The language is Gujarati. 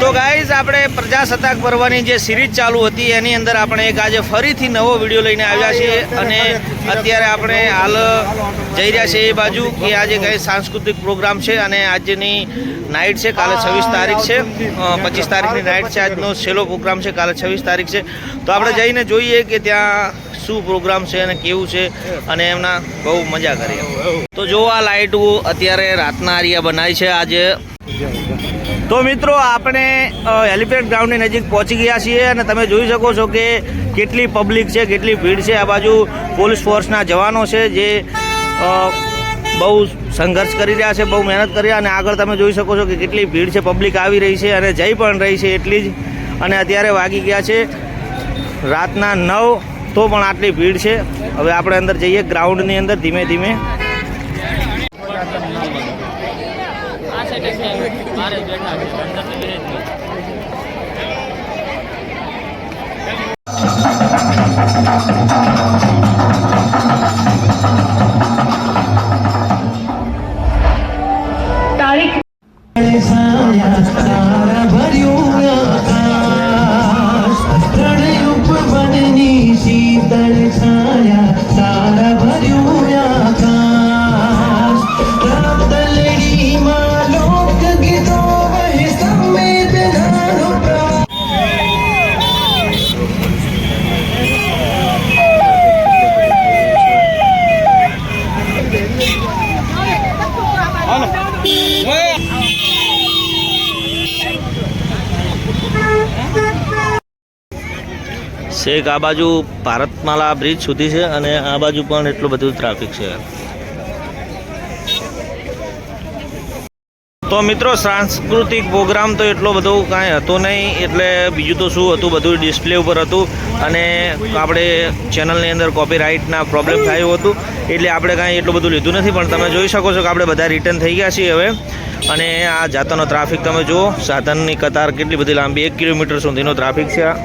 તો ગાઈઝ આપણે પ્રજાસત્તાક પર્વની જે સિરીઝ ચાલુ હતી, એની અંદર આપણે એક આજે ફરીથી નવો વીડિયો લઈને આવ્યા છીએ અને અત્યારે આપણે હાલ જઈ રહ્યા છીએ એ બાજુ કે આજે કઈ સાંસ્કૃતિક પ્રોગ્રામ છે અને આજની નાઇટ છે, કાલે છવ્વીસ તારીખ છે. પચીસ તારીખની નાઇટ છે, આજનો છેલ્લો પ્રોગ્રામ છે, કાલે છવ્વીસ તારીખ છે. તો આપણે જઈને જોઈએ કે ત્યાં શું પ્રોગ્રામ છે અને કેવું છે અને એમના બહુ મજા કરીએ. તો જો આ લાઇટો અત્યારે રાતના આરિયા બનાવી છે, આજે તો મિત્રો, આપણે હેલિપેડ ગ્રાઉન્ડની નજીક પહોંચી ગયા છીએ અને તમે જોઈ શકો છો કે કેટલી પબ્લિક છે, કેટલી ભીડ છે. આ બાજુ પોલીસ ફોર્સના જવાનો છે જે બહુ સંઘર્ષ કરી રહ્યા છે, બહુ મહેનત કરી અને આગળ તમે જોઈ શકો છો કે કેટલી ભીડ છે પબ્લિક આવી રહી છે અને જઈ પણ રહી છે એટલી જ. અને અત્યારે વાગી ગયા છે રાતના નવ, તો પણ આટલી ભીડ છે. હવે આપણે અંદર જઈએ ગ્રાઉન્ડની અંદર ધીમે ધીમે. તારીખ સારા ભર્યું આકાશ પ્રણયુપ બનની શીતળ શેખ, આ બાજુ ભારતમાલા બ્રિજ સુધી છે અને આ બાજુ પણ એટલું બધું ટ્રાફિક છે. તો મિત્રો, સાંસ્કૃતિક પ્રોગ્રામ તો એટલો બધો કાંઈ હતો નહીં. એટલે બીજું તો શું હતું? બધું ડિસ્પ્લે ઉપર હતું અને આપણે ચેનલની અંદર કોપીરાઇટના પ્રોબ્લેમ થયું હતું. એટલે આપણે કાંઈ એટલું બધું લીધું નથી. પણ તમે જોઈ શકો છો કે આપણે બધા રિટર્ન થઈ ગયા છીએ હવે. અને આ જાતનો ટ્રાફિક તમે જુઓ, સાધનની કતાર કેટલી બધી લાંબી. એક કિલોમીટર સુધીનો ટ્રાફિક છે આ.